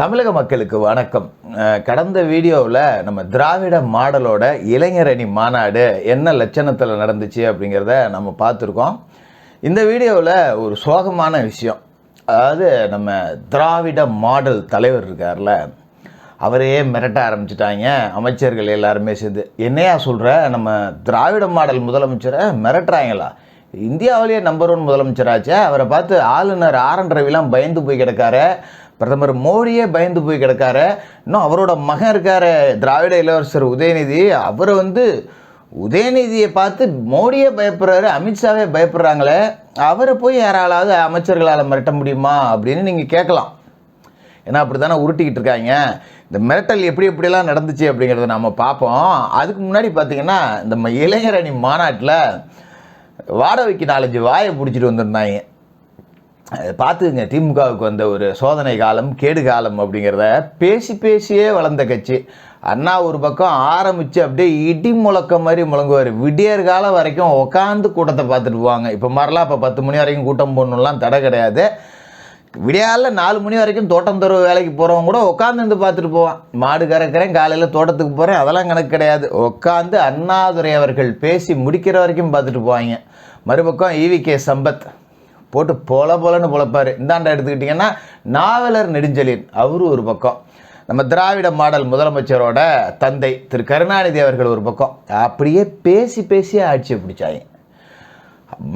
தமிழக மக்களுக்கு வணக்கம். கடந்த வீடியோவில் நம்ம திராவிட மாடலோட இளைஞர் அணி மாநாடு என்ன லட்சணத்தில் நடந்துச்சு அப்படிங்கிறத நம்ம பார்த்துருக்கோம். இந்த வீடியோவில் ஒரு சோகமான விஷயம். அதாவது நம்ம திராவிட மாடல் தலைவர் இருக்கார்ல அவரையே மிரட்ட ஆரம்பிச்சிட்டாங்க. அமைச்சர்கள் எல்லாருமே சேர்ந்து. என்னையா சொல்கிற நம்ம திராவிட மாடல் முதலமைச்சரை மிரட்டுறாங்களா? இந்தியாவிலேயே நம்பர் ஒன் முதலமைச்சராச்சே. அவரை பார்த்து ஆளுநர் ஆர் என் ரவிலாம் பயந்து போய் கிடக்காரு. பிரதமர் மோடியே பயந்து போய் கிடக்காரு. இன்னும் அவரோட மகன் இருக்கார் திராவிட இளவரசர் உதயநிதி. அவரை வந்து உதயநிதியை பார்த்து மோடியே பயப்படுறாரு அமித்ஷாவே பயப்படுறாங்களே. அவரை போய் யாராலாவது அமைச்சர்களால் மிரட்ட முடியுமா அப்படின்னு நீங்கள் கேட்கலாம். ஏன்னா அப்படி தானே உருட்டிக்கிட்டு இருக்காங்க. இந்த மிரட்டல் எப்படி எப்படியெல்லாம் நடந்துச்சு அப்படிங்கிறத நம்ம பார்ப்போம். அதுக்கு முன்னாடி பார்த்தீங்கன்னா இந்த ம- இளைஞர் அணி மாநாட்டில் வாடகைக்கு நாலஞ்சு வாயை பிடிச்சிட்டு வந்திருந்தாங்க. பார்த்துங்க திமுகவுக்கு வந்த ஒரு சோதனை காலம் கேடு காலம் அப்படிங்கிறத பேசி பேசியே வளர்ந்த கட்சி. அண்ணா ஒரு பக்கம் ஆரம்பித்து அப்படியே இடி முழக்க மாதிரி முழங்குவார். விடியற் காலம் வரைக்கும் உட்காந்து கூட்டத்தை பார்த்துட்டு போவாங்க. இப்போ மாதிரிலாம் இப்போ பத்து மணி வரைக்கும் கூட்டம் போடணும்லாம் தடை கிடையாது. விடியால நாலு மணி வரைக்கும் தோட்டம் தர வேலைக்கு போகிறவங்க கூட உட்காந்து பார்த்துட்டு போவான். மாடு கறக்கிறேன் காலையில் தோட்டத்துக்கு போகிறேன் அதெல்லாம் கணக்கு கிடையாது. உட்காந்து அண்ணாதுரை அவர்கள் பேசி முடிக்கிற வரைக்கும் பார்த்துட்டு போவாங்க. மறுபக்கம் ஈவிகே சம்பத் போட்டு பொல பொலன்னு பொழப்பார் இந்தாண்டா எடுத்துக்கிட்டிங்கன்னா நாவலர் நெடுஞ்சலின் அவரு ஒரு பக்கம். நம்ம திராவிட மாடல் முதலமைச்சரோட தந்தை திரு கருணாநிதி அவர்கள் ஒரு பக்கம். அப்படியே பேசி பேசியே ஆட்சியை பிடிச்சாங்க.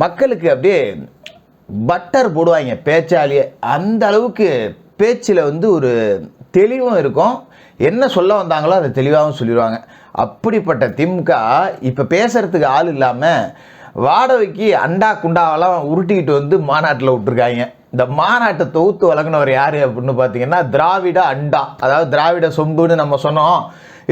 மக்களுக்கு அப்படியே பட்டர் போடுவாங்க பேச்சாலேயே அந்த அளவுக்கு பேச்சில் வந்து ஒரு தெளிவும் இருக்கும். என்ன சொல்ல வந்தாங்களோ அதை தெளிவாகவும் சொல்லிடுவாங்க. அப்படிப்பட்ட திமுக இப்போ பேசுகிறதுக்கு ஆள் இல்லாமல் வாடகைக்கு அண்டா குண்டாவெல்லாம் உருட்டிக்கிட்டு வந்து மாநாட்டில் விட்டுருக்காங்க. இந்த மாநாட்டை தொகுத்து வழங்கினவர் யார் அப்படின்னு பார்த்தீங்கன்னா திராவிட அண்டா. அதாவது திராவிட சொம்புன்னு நம்ம சொன்னோம்.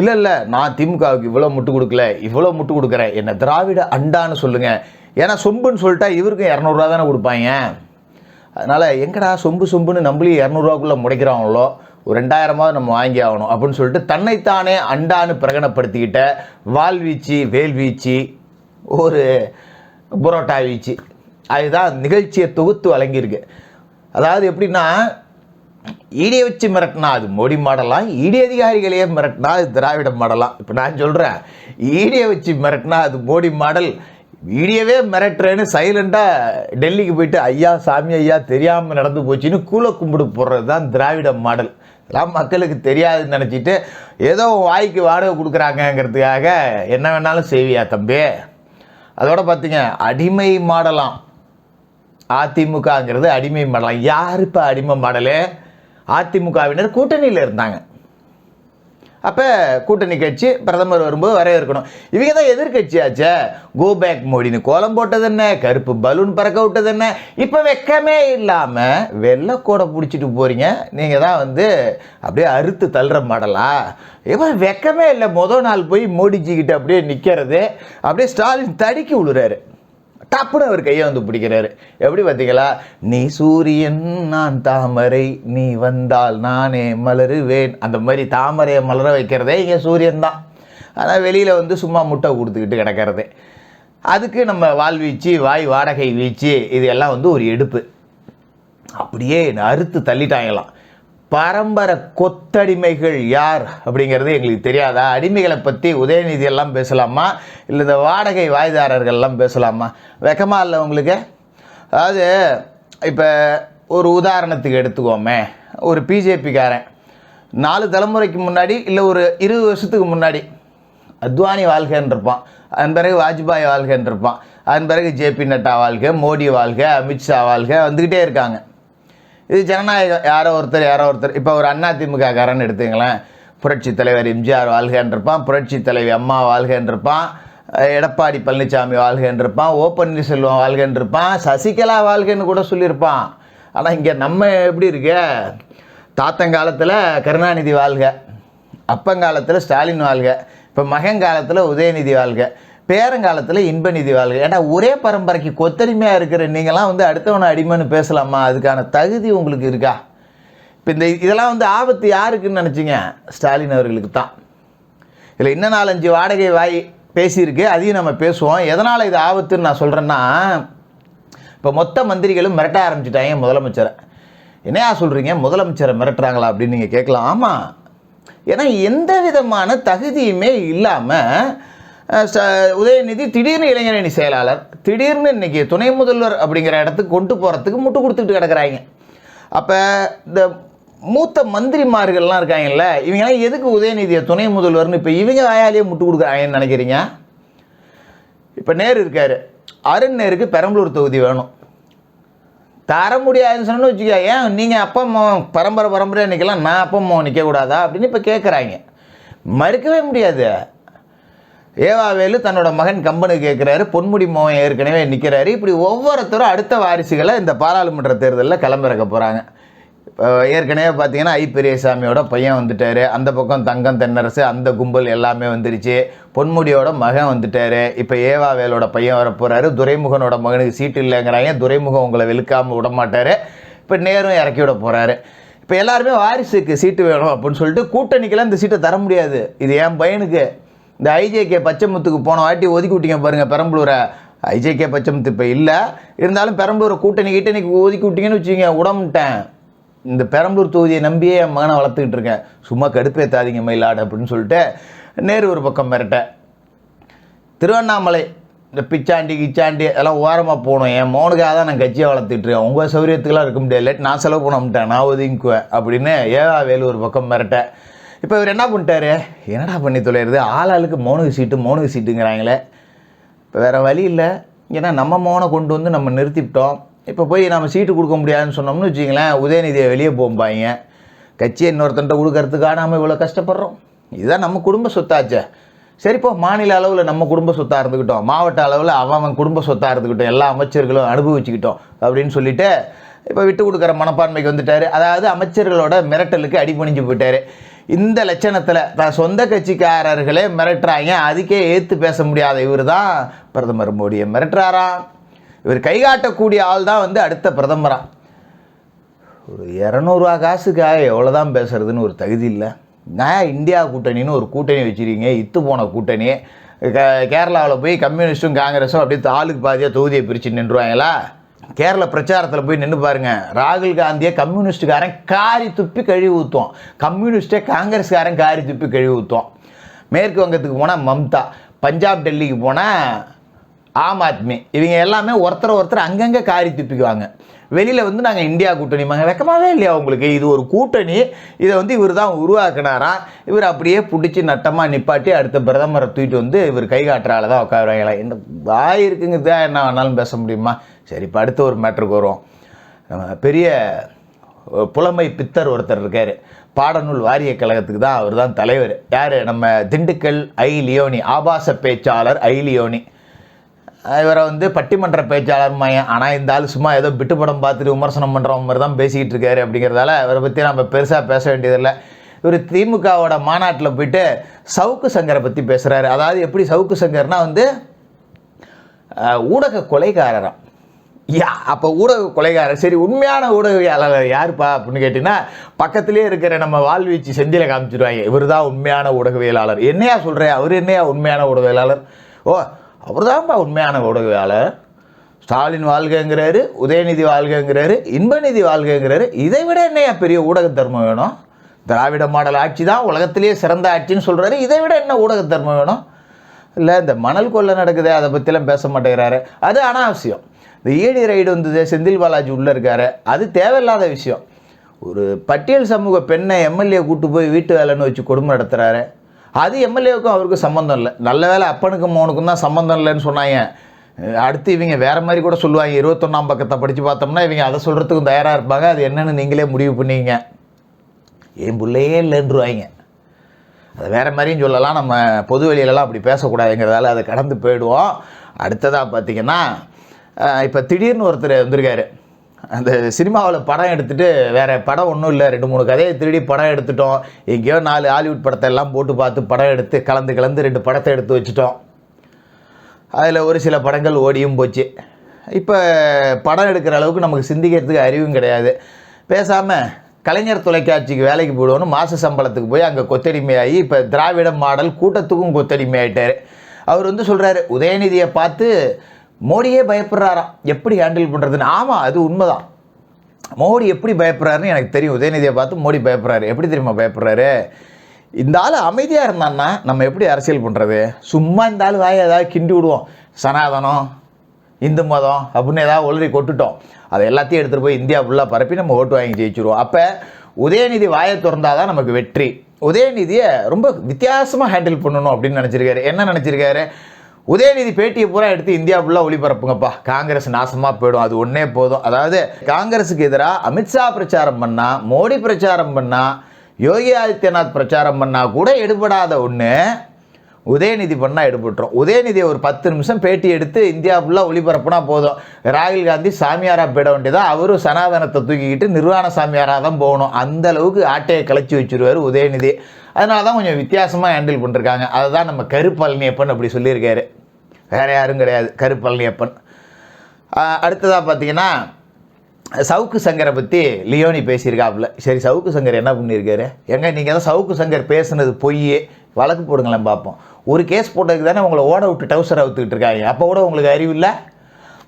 இல்லை இல்லை நான் திமுகவுக்கு இவ்வளோ முட்டு கொடுக்கல இவ்வளோ முட்டு கொடுக்குறேன். என்ன திராவிட அண்டான்னு சொல்லுங்கள் ஏன்னா சொம்புன்னு சொல்லிட்டா இவருக்கும் இரநூறுவா தானே கொடுப்பாங்க. அதனால் எங்கடா சொம்பு சொம்புன்னு நம்மளையும் இரநூறுவாக்குள்ளே முடைக்கிறாங்களோ? ஒரு ரெண்டாயிரமாவது நம்ம வாங்கி ஆகணும் அப்படின்னு சொல்லிட்டு தன்னைத்தானே அண்டான்னு பிரகடனப்படுத்திக்கிட்ட வால்வீச்சு வேல்வீச்சு ஒரு புரோட்டா வீச்சு. அதுதான் நிகழ்ச்சியை தொகுத்து வழங்கியிருக்கு. அதாவது எப்படின்னா ஈடியை வச்சு மிரட்டினா அது மோடி மாடலாம் ஈடி அதிகாரிகளையே மிரட்டினா அது திராவிட மாடலாம். இப்போ நான் சொல்கிறேன் ஈடியை வச்சு மிரட்டினா அது மோடி மாடல். ஈடியவே மிரட்டுறேன்னு சைலண்டாக டெல்லிக்கு போயிட்டு ஐயா சாமி ஐயா தெரியாமல் நடந்து போச்சுன்னு கூலை கும்பிடு போடுறது தான் திராவிட மாடல். இதெல்லாம் மக்களுக்கு தெரியாதுன்னு நினச்சிட்டு ஏதோ வாய்க்கு வாடகை கொடுக்குறாங்கங்கிறதுக்காக என்ன வேணாலும் செய்வியா தம்பி? அதோட பார்த்தீங்க அடிமை மாடலாம். அதிமுகங்கிறது அடிமை மாடலாம். யார் இப்போ அடிமை மாடலே? அதிமுகவினர் கூட்டணியில் இருந்தாங்க. அப்போ கூட்டணி கட்சி பிரதமர் வரும்போது வரவேற்கணும் இவங்க தான் எதிர்கட்சியாச்சே கோ பேக் மோடின்னு கோலம் போட்டது என்ன? கருப்பு பலூன் பறக்க விட்டது என்ன? இப்போ வெக்கமே இல்லாமல் வெள்ளைக்கூடை பிடிச்சிட்டு போகிறீங்க நீங்கள் தான் வந்து அப்படியே அறுத்து தள்ளுற மாடலா? இப்போ வெக்கமே இல்லை. மொதல் நாள் போய் மோடிஜி கிட்ட அப்படியே நிற்கிறது அப்படியே ஸ்டாலின் தடுக்கி விழுறாரு டப்புன்னு அவர் கையை வந்து பிடிக்கிறாரு. எப்படி பார்த்தீங்களா? நீ சூரியன் நான் தாமரை நீ வந்தால் நானே மலருவேன். அந்த மாதிரி தாமரையை மலர வைக்கிறதே இங்கே சூரியன் தான். ஆனால் வெளியில் வந்து சும்மா முட்டை கொடுத்துக்கிட்டு கிடக்கிறது. அதுக்கு நம்ம வால் வீச்சு வாய் வாடகை வீச்சு இது எல்லாம் வந்து ஒரு எடுப்பு. அப்படியே அறுத்து தள்ளிட்டாங்களாம். பரம்பரை கொத்தடிமைகள் யார் அப்படிங்கிறது எங்களுக்கு தெரியாதா? அடிமைகளை பற்றி உதயநிதி எல்லாம் பேசலாமா? இல்லை இந்த வாடகை வாய்தாரர்கள் எல்லாம் பேசலாமா? வெக்கமாக இல்லை உங்களுக்கு? அதாவது இப்போ ஒரு உதாரணத்துக்கு எடுத்துக்கோமே. ஒரு பிஜேபிக்காரன். நாலு தலைமுறைக்கு முன்னாடி இல்லை ஒரு இருபது வருஷத்துக்கு முன்னாடி அத்வானி வாழ்கைன்னு இருப்பான். அதன் பிறகு வாஜ்பாய் வாழ்கன்னு இருப்பான். அதன் பிறகு ஜேபி நட்டா வாழ்க மோடி வாழ்க அமித்ஷா வாழ்க வந்துக்கிட்டே இருக்காங்க. இது ஜனநாயகம். யாரோ ஒருத்தர் யாரோ ஒருத்தர். இப்போ ஒரு அண்ணா திமுக காரன் எடுத்துங்களேன் புரட்சி தலைவர் எம்ஜிஆர் வாழ்கன்னு இருப்பான் புரட்சி தலைவி அம்மா வாழ்கன்னு இருப்பான் எடப்பாடி பழனிசாமி வாழ்கன்னு இருப்பான் ஓ பன்னீர்செல்வம் வாழ்கன்னு இருப்பான் சசிகலா வாழ்கன்னு கூட சொல்லியிருப்பான். ஆனால் இங்கே நம்ம எப்படி இருக்கு? தாத்தங்காலத்தில் கருணாநிதி வாழ்க அப்பங்காலத்தில் ஸ்டாலின் வாழ்க இப்போ மகங்காலத்தில் உதயநிதி வாழ்க. பேரங்காலத்தில் இன்பநிதி வாழ்க ஏன்னா ஒரே பரம்பரைக்கு கொத்தடிமையாக இருக்கிற நீங்களாம் வந்து அடுத்தவனை அடிமைன்னு பேசலாமா? அதுக்கான தகுதி உங்களுக்கு இருக்கா? இப்போ இந்த இதெல்லாம் வந்து ஆபத்து யாருக்குன்னு நினச்சிங்க? ஸ்டாலின் அவர்களுக்கு தான். இதில் இன்னும் நாலஞ்சு வாடகை வாய் பேசியிருக்கு அதையும் நம்ம பேசுவோம். எதனால் இது ஆபத்துன்னு நான் சொல்கிறேன்னா இப்போ மொத்த மந்திரிகளும் மிரட்ட ஆரம்பிச்சிட்டாங்க முதலமைச்சரை. என்னையா சொல்கிறீங்க முதலமைச்சரை மிரட்டுறாங்களா அப்படின்னு நீங்கள் கேட்கலாம். ஆமாம் ஏன்னா எந்த விதமான தகுதியுமே இல்லாமல் உதயநிதி திடீர்னு இளைஞரணி செயலாளர் திடீர்னு இன்னைக்கு துணை முதல்வர் அப்படிங்கிற இடத்துக்கு கொண்டு போகிறதுக்கு முட்டு கொடுத்துட்டு கிடக்குறாங்க. அப்போ இந்த மூத்த மந்திரிமார்கள்லாம் இருக்காங்கல்ல இவங்கெல்லாம் எதுக்கு உதயநிதியை துணை முதல்வர்னு இப்போ இவங்க வாயாலேயே முட்டு கொடுக்குறாங்கன்னு நினைக்கிறீங்க? இப்போ நேரு இருக்காரு. அருண் நேருக்கு பெரம்பலூர் தொகுதி வேணும். தர முடியாதுன்னு சொன்னு வச்சுக்கோ ஏன் நீங்கள் அப்பா அம்மா பரம்பரை பரம்பரை நிற்கலாம் நான் அப்பா அம்மா நிற்கக்கூடாதா அப்படின்னு இப்போ கேட்குறாங்க மறுக்கவே முடியாது. ஏவாவேலு தன்னோட மகன் கம்பனு கேட்குறாரு பொன்முடி மோகன் ஏற்கனவே நிற்கிறாரு இப்படி ஒவ்வொருத்தரும் அடுத்த வாரிசுகளை இந்த பாராளுமன்ற தேர்தலில் கிளம்பிறக்க போகிறாங்க இப்போ ஏற்கனவே பார்த்தீங்கன்னா ஐ. பெரியசாமியோட பையன் வந்துட்டார். அந்த பக்கம் தங்கம் தென்னரசு அந்த கும்பல் எல்லாமே வந்துருச்சு. பொன்முடியோட மகன் வந்துட்டார். இப்போ ஏவாவேலோட பையன் வர போகிறாரு துரைமுகனோட மகனுக்கு சீட்டு இல்லைங்கிறாங்க. துரைமுகம் உங்களை வெளுக்காமல் விட மாட்டார். இப்போ நேரும் இறக்கி விட போகிறாரு இப்போ எல்லாருமே வாரிசுக்கு சீட்டு வேணும் அப்படின்னு சொல்லிட்டு கூட்டணிக்கெல்லாம் இந்த சீட்டை தர முடியாது. இது என் பையனுக்கு. இந்த ஐஜேகே பச்சைமுத்துக்கு போன வாட்டி ஒதுக்கி விட்டீங்க பாருங்கள் பெரம்பலூரை. ஐஜேகே பச்சைமுத்து இப்போ இல்லை. இருந்தாலும் பெரம்பலூரை கூட்டணி கிட்டணிக்கு ஒதுக்கி விட்டீங்கன்னு வச்சுக்கிங்க உடம்புட்டேன். இந்த பெரம்பலூர் தொகுதியை நம்பியே என் மகனை வளர்த்துக்கிட்டு இருக்கேன். சும்மா கடுப்பேத்தாதீங்க மயிலாடு அப்படின்னு சொல்லிட்டு நேரு ஒரு பக்கம் மிரட்ட திருவண்ணாமலை இந்த பிச்சாண்டி கிச்சாண்டி எல்லாம் ஓரமாக போகணும். என் மோனுக்காக தான் நான் கட்சியை வளர்த்துட்ருக்கேன் உங்கள் சௌகரியத்துக்குலாம் இருக்க முடியாது. லேட் நான் செலவு பண்ண மாட்டேன். நான் ஒதுங்கிக்குவேன் அப்படின்னு ஏவா வேலு ஒரு பக்கம் மிரட்டேன். இப்போ இவர் என்ன பண்ணிட்டாரு? என்னடா பண்ணி தொலைகிறது ஆளாளுக்கு மோனுக்கு சீட்டு மோனுக்கு சீட்டுங்கிறாங்களே. இப்போ வேறு வழி இல்லை. ஏன்னா நம்ம மோனை கொண்டு வந்து நம்ம நிறுத்திவிட்டோம். இப்போ போய் நம்ம சீட்டு கொடுக்க முடியாதுன்னு சொன்னோம்னு வச்சிங்களேன் உதயநிதியை வெளியே போம்பாங்க. கட்சியை இன்னொருத்தன்ட்ட கொடுக்கறதுக்காக நம்ம இவ்வளோ கஷ்டப்படுறோம். இதுதான் நம்ம குடும்ப சொத்தாச்சே. சரிப்போ மாநில அளவில் நம்ம குடும்ப சொத்தாக இருந்துக்கிட்டோம் மாவட்ட அளவில் அவன் அவன் குடும்ப சொத்தாக இருந்துக்கிட்டோம் எல்லா அமைச்சர்களும் அனுபவிச்சுக்கிட்டோம் அப்படின்னு சொல்லிட்டு இப்போ விட்டு கொடுக்குற மனப்பான்மைக்கு வந்துட்டார். அதாவது அமைச்சர்களோட மிரட்டலுக்கு அடிபணிஞ்சு போயிட்டார். இந்த லட்சணத்தில் தான் சொந்த கட்சிக்காரர்களே மிரட்டுறாங்க. அதுக்கே ஏற்று பேச முடியாத இவர் தான் பிரதமர் மோடியை மிரட்டுறாராம் இவர் கை காட்டக்கூடிய ஆள் தான் வந்து அடுத்த பிரதமராக ஒரு இரநூறுவா காசுக்காக எவ்வளோ தான் பேசுறதுன்னு ஒரு தகுதி இல்லை. நான் இந்தியா கூட்டணின்னு ஒரு கூட்டணி வச்சுருக்கீங்க? இத்து போன கூட்டணி. கே- கேரளாவில் போய் கம்யூனிஸ்ட்டும் காங்கிரஸும் அப்படியே ஆளுக்கு பாதியாக தொகுதியை பிரித்து நின்றுவாங்களா? கேரள பிரச்சாரத்தில் போய் நின்று பாருங்கள் ராகுல் காந்தியை கம்யூனிஸ்டுக்காரன் காரி துப்பி கழுவி ஊற்றுவோம் கம்யூனிஸ்டே காங்கிரஸ்காரன் காரி துப்பி கழுவி ஊற்றுவோம் மேற்கு வங்கத்துக்கு போனால் மம்தா பஞ்சாப் டெல்லிக்கு போனால் ஆம் ஆத்மி. இவங்க எல்லாமே ஒருத்தர் ஒருத்தர் அங்கங்கே காரி துப்பிக்குவாங்க. வெளியில் வந்து நாங்கள் இந்தியா கூட்டணி. மாங்க வெக்கமாவே இல்லையா உங்களுக்கு? இது ஒரு கூட்டணி. இதை வந்து இவர் தான் உருவாக்குனாரா? இவர் அப்படியே பிடிச்சி நட்டமாக நிப்பாட்டி அடுத்த பிரதமரை தூக்கிட்டு வந்து இவர் கை காட்டுறால தான் உட்காருவாங்களா. என்ன வாய் இருக்குங்கிறதா என்ன வேணாலும் பேச முடியுமா? சரி இப்போ அடுத்த ஒரு மேட்ருக்கு வருவோம். பெரிய புலமை பித்தர் ஒருத்தர் இருக்கார். பாடநூல் வாரிய கழகத்துக்கு தான் அவர் தான் தலைவர். யார்? நம்ம திண்டுக்கல் ஐ லியோனி ஆபாச பேச்சாளர் ஐ லியோனி. இவரை வந்து பட்டிமன்ற பேச்சாளர் மையம் ஆனால் இந்த ஆள் சும்மா ஏதோ பிட்டு படம் பார்த்துட்டு விமர்சனம் பண்ணுற மாதிரி தான் பேசிக்கிட்டு இருக்காரு அப்படிங்கிறதால இவரை பற்றி நம்ம பெருசாக பேச வேண்டியதில்லை. இவர் திமுகவோட மாநாட்டில் போயிட்டு சவுக்கு சங்கரை பற்றி பேசுகிறாரு அதாவது எப்படி சவுக்கு சங்கர்னா வந்து ஊடக கொலைகாரராம். யா அப்போ ஊடக கொலைகாரர். சரி உண்மையான ஊடகவியலாளர் யாருப்பா அப்படின்னு கேட்டிங்கன்னா பக்கத்திலே இருக்கிற நம்ம வாழ்வீச்சு செந்தியில் காமிச்சிடுவாங்க இவர் தான் உண்மையான ஊடகவியலாளர். என்னையா சொல்கிறேன் அவர் என்னையா உண்மையான ஊடகவியலாளர்? ஓ அவர் தான்ப்பா உண்மையான ஊடகவியாளர் ஸ்டாலின் வாழ்கங்கிறாரு உதயநிதி வாழ்கங்கிறாரு இன்பநிதி வாழ்கங்கிறாரு இதை விட என்னையா பெரிய ஊடக தர்மம் வேணும்? திராவிட மாடல் ஆட்சி தான் உலகத்திலேயே சிறந்த ஆட்சின்னு சொல்கிறாரு இதை விட என்ன ஊடக தர்மம் வேணும்? இல்லை இந்த மணல் கொள்ளை நடக்குது அதை பற்றிலாம் பேச மாட்டேங்கிறாரு. அது அனாவசியம். இந்த ஈடி ரைடு வந்தது செந்தில் பாலாஜி உள்ளே இருக்காரு. அது தேவையில்லாத விஷயம். ஒரு பட்டியல் சமூக பெண்ணை எம்எல்ஏ கூட்டு போய் வீட்டு வேலைன்னு வச்சு கொடுமை நடத்துகிறாரு அது எம்எல்ஏவுக்கும் அவருக்கும் சம்மந்தம் இல்லை. நல்ல வேலை அப்பனுக்கும் மோனுக்கும் தான் சம்மந்தம் இல்லைன்னு சொன்னாங்க. அடுத்து இவங்க வேறு மாதிரி கூட சொல்லுவாங்க. இருபத்தொன்னாம் பக்கத்தை படித்து பார்த்தோம்னா இவங்க அதை சொல்கிறதுக்கும் தயாராக இருப்பாங்க. அது என்னென்னு நீங்களே முடிவு பண்ணீங்க என் பிள்ளையே இல்லைன்றுவாங்க. அது வேற மாதிரியும் சொல்லலாம். நம்ம பொது வெளியிலலாம் அப்படி பேசக்கூடாதுங்கிறதால அதை கடந்து போயிடுவோம். அடுத்ததாக பார்த்தீங்கன்னா இப்போ திடீர்னு ஒருத்தர் வந்திருக்காரு. அந்த சினிமாவில் படம் எடுத்துகிட்டு வேறு படம் ஒன்றும் இல்லை ரெண்டு மூணு கதையை திருடி படம் எடுத்துட்டோம். எங்கேயோ நாலு ஹாலிவுட் படத்தை எல்லாம் போட்டு பார்த்து படம் எடுத்து கலந்து கலந்து ரெண்டு படத்தை எடுத்து வச்சுட்டோம். அதில் ஒரு சில படங்கள் ஓடியும் போச்சு. இப்போ படம் எடுக்கிற அளவுக்கு நமக்கு சிந்திக்கிறதுக்கு அறிவும் கிடையாது. பேசாமல் கலைஞர் தொலைக்காட்சிக்கு வேலைக்கு போயிடுவோன்னு மாத சம்பளத்துக்கு போய் அங்கே கொத்தடிமையாகி இப்போ திராவிட மாடல் கூட்டத்துக்கும் கொத்தடிமை ஆகிட்டார் அவர் வந்து சொல்கிறாரு உதயநிதியை பார்த்து மோடியே பயப்படுறாராம். எப்படி ஹேண்டில் பண்ணுறதுன்னு ஆமாம் அது உண்மைதான். மோடி எப்படி பயப்படுறாருன்னு எனக்கு தெரியும். உதயநிதியை பார்த்து மோடி பயப்படுறாரு. எப்படி தெரியுமா பயப்படுறாரு? இந்த ஆள் அமைதியாக இருந்தான்னா நம்ம எப்படி அரசியல் பண்ணுறது சும்மா இந்த ஆள் வாயை ஏதாவது கிண்டி விடுவோம். சனாதனம் இந்து மதம் அப்படின்னு ஏதாவது ஒளரி கொட்டுட்டோம். அதை எல்லாத்தையும் எடுத்துகிட்டு போய் இந்தியா ஃபுல்லாக பரப்பி நம்ம ஓட்டு வாங்கி ஜெயிச்சிருவோம். அப்போ உதயநிதி வாயை திறந்தாதான் தான் நமக்கு வெற்றி. உதயநிதியை ரொம்ப வித்தியாசமாக ஹேண்டில் பண்ணணும் அப்படின்னு நினச்சிருக்காரு. என்ன நினச்சிருக்காரு? உதயநிதி பேட்டியை பூரா எடுத்து இந்தியா ஃபுல்லாக ஒளிபரப்புங்கப்பா. காங்கிரஸ் நாசமாக போயிடும். அது ஒன்றே போதும். அதாவது காங்கிரஸுக்கு எதிராக அமித்ஷா பிரச்சாரம் பண்ணால் மோடி பிரச்சாரம் பண்ணால் யோகி ஆதித்யநாத் பிரச்சாரம் பண்ணால் கூட எடுபடாத ஒன்று உதயநிதி பண்ணால் எடுபட்டுரும் உதயநிதி ஒரு பத்து நிமிஷம் பேட்டி எடுத்து இந்தியா ஃபுல்லாக ஒளிபரப்புனா போதும். ராகுல் காந்தி சாமியாராக போயிட வேண்டியதான் அவரும் சனாதனத்தை தூக்கிக்கிட்டு நிர்வாண சாமியாராக தான் போகணும். அந்த அளவுக்கு ஆட்டையை கலைச்சி வச்சிருவார் உதயநிதி. அதனால தான் கொஞ்சம் வித்தியாசமாக ஹேண்டில் பண்ணிருக்காங்க. அதை தான் நம்ம கருப்பழனியப்பன் அப்படி சொல்லியிருக்காரு. வேறு யாரும் கிடையாது. கருப்பழனியப்பன் அடுத்ததாக பார்த்தீங்கன்னா சவுக்கு சங்கரை பற்றி லியோனி பேசியிருக்காப்புல. சரி சவுக்கு சங்கர் என்ன பண்ணியிருக்காரு? எங்க நீங்கள் தான் சவுக்கு சங்கர் பேசுனது பொய் வழக்கு போடுங்களேன் பார்ப்போம். ஒரு கேஸ் போட்டதுக்கு தானே உங்களை ஓட விட்டு டவுசர் அவுத்துக்கிட்டு இருக்காங்க. அப்போ கூட உங்களுக்கு அறிவு இல்லை?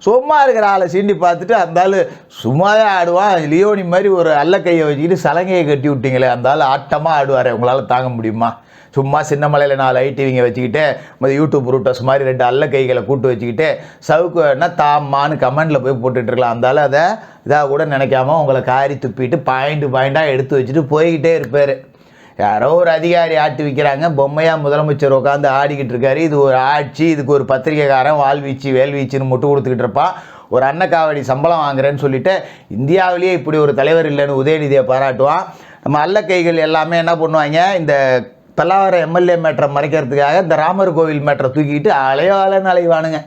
சும்மா இருக்கிற ஆளை சீண்டி பார்த்துட்டு அந்த ஆள் சும்மாவே ஆடுவான் லியோனி மாதிரி ஒரு அல்ல கையை வச்சுக்கிட்டு சலங்கையை கட்டி விட்டீங்களே அந்த ஆள் ஆட்டமாக ஆடுவார் உங்களால் தாங்க முடியுமா? சும்மா சின்ன மலையில் நாலு ஐடிவிங்க வச்சுக்கிட்டு மற்ற யூடியூப் ரூட்டர்ஸ் மாதிரி ரெண்டு அல்ல கைகளை கூட்டு வச்சுக்கிட்டு சவுக்கு என்ன தாமான்னு கமெண்டில் போய் போட்டுட்ருக்கலாம் இருக்கலாம். அதை இதாக கூட நினைக்காம உங்களை காரி துப்பிட்டு பாயிண்ட் பாயிண்டாக எடுத்து வச்சுட்டு போய்கிட்டே இருப்பார். யாரோ ஒரு அதிகாரி ஆட்டி வைக்கிறாங்க. பொம்மையாக முதலமைச்சர் உட்காந்து ஆடிக்கிட்டு இருக்காரு. இது ஒரு ஆட்சி இதுக்கு ஒரு பத்திரிக்கைக்காரன் வாழ்வீச்சு வேல்வீச்சுன்னு முட்டு கொடுத்துக்கிட்டு இருப்பான். ஒரு அன்னக்காவடி சம்பளம் வாங்குறேன்னு சொல்லிட்டு இந்தியாவிலேயே இப்படி ஒரு தலைவர் இல்லைன்னு உதயநிதியை பாராட்டுவான். நம்ம அல்ல கைகள் எல்லாமே என்ன பண்ணுவாங்க? இந்த பல்லாவரம் எம்எல்ஏ மேட்டரை மறைக்கிறதுக்காக இந்த ராமர் கோவில் மேட்டரை தூக்கிட்டு அலையோ அலைன்னு அலைவானுங்க.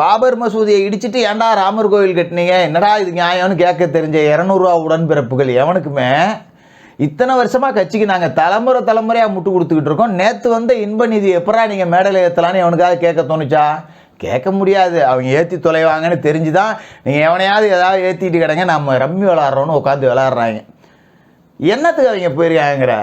பாபர் மசூதியை இடிச்சிட்டு ஏன்டா ராமர் கோவில் கட்டினீங்க? என்னடா இது நியாயம்னு கேட்க தெரிஞ்ச இரநூறுவா உடன்பிறப்புகள் எவனுக்குமே? இத்தனை வருஷமாக கட்சிக்கு நாங்கள் தலைமுறை தலைமுறையாக முட்டு கொடுத்துக்கிட்டு இருக்கோம். நேற்று வந்த இன்ப நிதி எப்படா நீங்கள் மேடையில் ஏற்றலான்னு எவனுக்காக கேட்க தோணுச்சா? கேட்க முடியாது. அவங்க ஏற்றி தொலைவாங்கன்னு தெரிஞ்சு தான் நீங்கள் எவனையாவது ஏதாவது ஏற்றிட்டு கிடங்க. நம்ம ரம்மி விளாட்றோன்னு உட்காந்து விளாட்றாங்க. என்னத்துக்கு அவங்க போயிருக்காங்கிற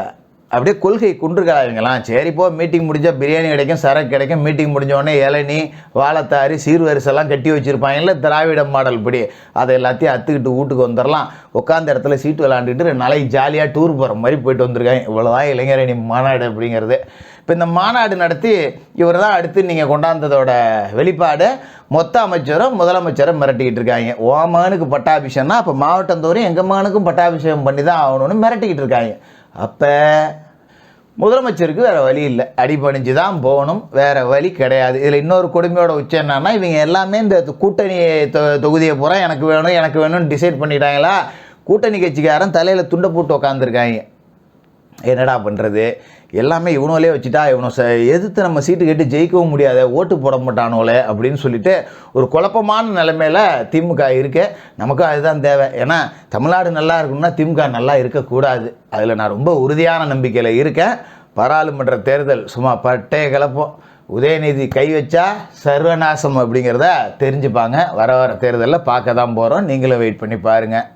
அப்படியே கொள்கை குன்றுகளாவீங்களாம் சரி இப்போ மீட்டிங் முடிஞ்சால் பிரியாணி கிடைக்கும் சரக்கு கிடைக்கும். மீட்டிங் முடிஞ்சோடனே இளநி இளநீ வாழைத்தாரி சீர்வரிசெல்லாம் கட்டி வச்சுருப்பாங்கல்ல திராவிட மாடல் படி அதை எல்லாத்தையும் அத்துக்கிட்டு வீட்டுக்கு வந்துடலாம். உட்காந்த இடத்துல சீட்டு விளாண்டுட்டு நாளைக்கு ஜாலியாக டூர் போகிற மாதிரி போயிட்டு வந்திருக்காங்க. இவ்வளோதான் இளைஞரணி மாநாடு அப்படிங்கிறது. இப்போ இந்த மாநாடு நடத்தி இவர் தான் அடுத்து நீங்கள் கொண்டாந்ததோட வெளிப்பாடு. மொத்த அமைச்சரும் முதலமைச்சரும் மிரட்டிக்கிட்டு இருக்காங்க. ஓ மகனுக்கு பட்டாபிஷேகம்னா அப்போ மாவட்டந்தோறும் எங்கள் மகனுக்கும் பட்டாபிஷேகம் பண்ணி தான் ஆகணும்னு மிரட்டிக்கிட்டு இருக்காங்க. அப்போ முதலமைச்சருக்கு வேறு வழி இல்லை. அடிபணிஞ்சு தான் போகணும். வேறு வழி கிடையாது. இதில் இன்னொரு கொடுமையோட உச்சம் என்னன்னா இவங்க எல்லாமே இந்த கூட்டணி தொ தொகுதியை பூரா எனக்கு வேணும் எனக்கு வேணும்னு டிசைட் பண்ணிட்டாங்களா? கூட்டணி கட்சிக்காரன் தலையில் துண்டை போட்டு உக்காந்துருக்காங்க. என்னடா பண்ணுறது எல்லாமே இவனோலே வச்சுட்டா இவனோ ச எதிர்த்து நம்ம சீட்டு கேட்டு ஜெயிக்கவும் முடியாத ஓட்டு போட மாட்டானுங்களே அப்படின்னு சொல்லிட்டு ஒரு குழப்பமான நிலைமையில் திமுக இருக்கு. நமக்கும் அதுதான் தேவை. ஏன்னா தமிழ்நாடு நல்லா இருக்கணும்னா திமுக நல்லா இருக்கக்கூடாது. அதில் நான் ரொம்ப உறுதியான நம்பிக்கையில் இருக்கேன். பாராளுமன்ற தேர்தல் சும்மா பட்டே கிளப்போம். உதயநிதி கை வச்சா சர்வநாசம் அப்படிங்கிறத தெரிஞ்சுப்பாங்க. வர வர தேர்தலில் பார்க்க தான் போகிறோம் நீங்களும் வெயிட் பண்ணி பாருங்கள்